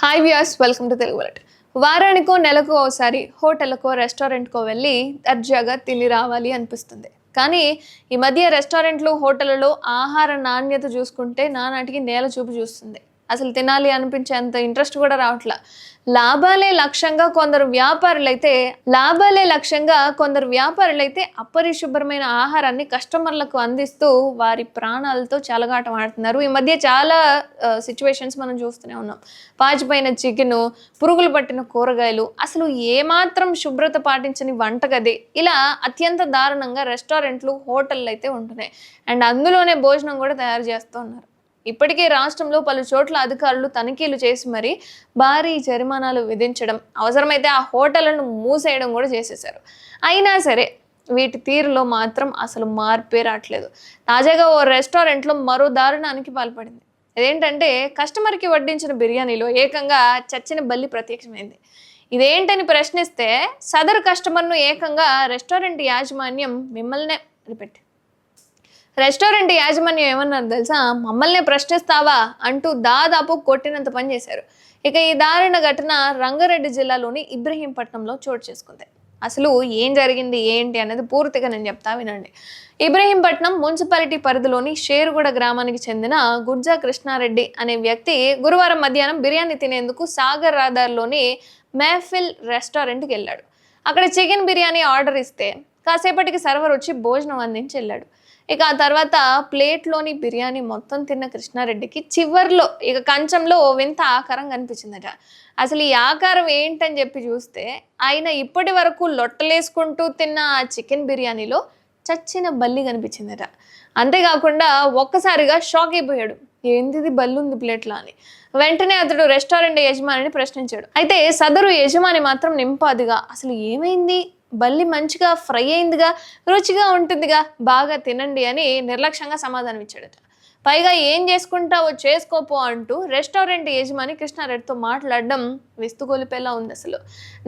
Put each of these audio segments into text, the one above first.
Hi viewers welcome to Telugu bullet వారానికో నెలకో ఒకసారి హోటల్కో రెస్టారెంట్కో వెళ్ళి దర్జాగా తిని రావాలి అనిపిస్తుంది. కానీ ఈ మధ్య రెస్టారెంట్లు హోటళ్ళలో ఆహార నాణ్యత చూసుకుంటే నానాటికి నేల చూపు చూస్తుంది. అసలు తినాలి అనిపించేంత ఇంట్రెస్ట్ కూడా రావట్లా. లాభాలే లక్ష్యంగా కొందరు వ్యాపారులైతే లాభాలే లక్ష్యంగా కొందరు వ్యాపారులైతే అపరిశుభ్రమైన ఆహారాన్ని కస్టమర్లకు అందిస్తూ వారి ప్రాణాలతో చెలగాటం ఆడుతున్నారు. ఈ మధ్య చాలా సిచ్యువేషన్స్ మనం చూస్తూనే ఉన్నాం. పాచిపోయిన చికెను పురుగులు పట్టిన కూరగాయలు అసలు ఏమాత్రం శుభ్రత పాటించని వంటగది. ఇలా అత్యంత దారుణంగా రెస్టారెంట్లు హోటళ్ళు అయితే ఉంటున్నాయి. అండ్ అందులోనే భోజనం కూడా తయారు చేస్తూ ఉన్నారు. ఇప్పటికే రాష్ట్రంలో పలు చోట్ల అధికారులు తనిఖీలు చేసి మరి భారీ జరిమానాలు విధించడం అవసరమైతే ఆ హోటళ్ళను మూసేయడం కూడా చేసేశారు. అయినా సరే వీటి తీరులో మాత్రం అసలు మార్పే రావట్లేదు తాజాగా ఓ రెస్టారెంట్లో మరో దారుణానికి పాల్పడింది. ఇదేంటంటే కస్టమర్కి వడ్డించిన బిర్యానీలో ఏకంగా చచ్చిన బల్లి ప్రత్యక్షమైంది. ఇదేంటని ప్రశ్నిస్తే సదరు కస్టమర్ను ఏకంగా రెస్టారెంట్ యాజమాన్యం మిమ్మల్నే అనిపెట్టింది రెస్టారెంట్ యాజమాన్యం ఏమన్నారు తెలుసా? మమ్మల్ని ప్రశ్నిస్తావా? అంటూ దాదాపు కొట్టినంత పని చేశారు. ఇక ఈ దారుణ ఘటన రంగారెడ్డి జిల్లాలోని ఇబ్రహీంపట్నంలో చోటు చేసుకుంది. అసలు ఏం జరిగింది? ఏంటి? అనేది పూర్తిగా నేను చెప్తా వినండి. ఇబ్రహీంపట్నం మున్సిపాలిటీ పరిధిలోని షేరుగూడ గ్రామానికి చెందిన గుర్జా కృష్ణారెడ్డి అనే వ్యక్తి గురువారం మధ్యాహ్నం బిర్యానీ తినేందుకు సాగర్ రాధార్లోని మెహఫిల్ రెస్టారెంట్కి వెళ్ళాడు. అక్కడ చికెన్ బిర్యానీ ఆర్డర్ ఇస్తే కాసేపటికి సర్వర్ వచ్చి భోజనం అందించి వెళ్ళాడు. ఇక ఆ తర్వాత ప్లేట్లోని బిర్యానీ మొత్తం తిన్న కృష్ణారెడ్డికి చివర్లో ఇక కంచంలో ఓ వింత ఆకారం కనిపించిందట. అసలు ఈ ఆకారం ఏంటని చెప్పి చూస్తే ఆయన ఇప్పటి వరకు లొట్టలేసుకుంటూ తిన్న ఆ చికెన్ బిర్యానీలో చచ్చిన బల్లి కనిపించిందట. అంతేకాకుండా ఒక్కసారిగా షాక్ అయిపోయాడు. ఏంటిది బల్లి ఉంది ప్లేట్లో? అని. వెంటనే అతడు రెస్టారెంట్ యజమానిని ప్రశ్నించాడు. అయితే సదరు యజమాని మాత్రం నింపాదిగా అసలు ఏమైంది? బల్లి మంచిగా ఫ్రై అయిందిగా రుచిగా ఉంటుందిగా బాగా తినండి అని నిర్లక్ష్యంగా సమాధానం ఇచ్చాడట. పైగా ఏం చేసుకుంటావో చేసుకోపో అంటూ రెస్టారెంట్ యజమాని కృష్ణారెడ్డితో మాట్లాడడం విస్తుగొలిపేలా ఉంది అసలు.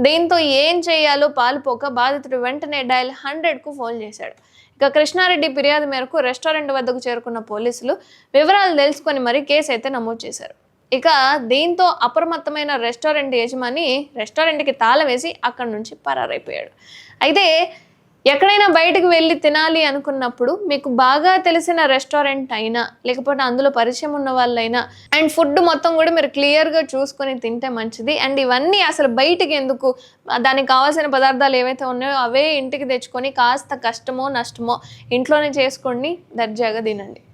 దీంతో ఏం చేయాలో పాలుపోక బాధితుడు వెంటనే డయల్ హండ్రెడ్కు ఫోన్ చేశాడు. ఇక కృష్ణారెడ్డి ఫిర్యాదు మేరకు రెస్టారెంట్ వద్దకు చేరుకున్న పోలీసులు వివరాలు తెలుసుకొని మరీ కేసు అయితే నమోదు చేశారు. ఇక దీంతో అప్రమత్తమైన రెస్టారెంట్ యజమాని రెస్టారెంట్కి తాళం వేసి అక్కడి నుంచి పరారైపోయాడు. అయితే ఎక్కడైనా బయటకు వెళ్ళి తినాలి అనుకున్నప్పుడు మీకు బాగా తెలిసిన రెస్టారెంట్ అయినా లేకపోతే అందులో పరిచయం ఉన్న వాళ్ళైనా అండ్ ఫుడ్ మొత్తం కూడా మీరు క్లియర్గా చూసుకొని తింటే మంచిది. అండ్ ఇవన్నీ అసలు బయటికి ఎందుకు? దానికి కావాల్సిన పదార్థాలు ఏవైతే ఉన్నాయో అవే ఇంటికి తెచ్చుకొని కాస్త కష్టమో నష్టమో ఇంట్లోనే చేసుకొని దర్జాగా తినండి.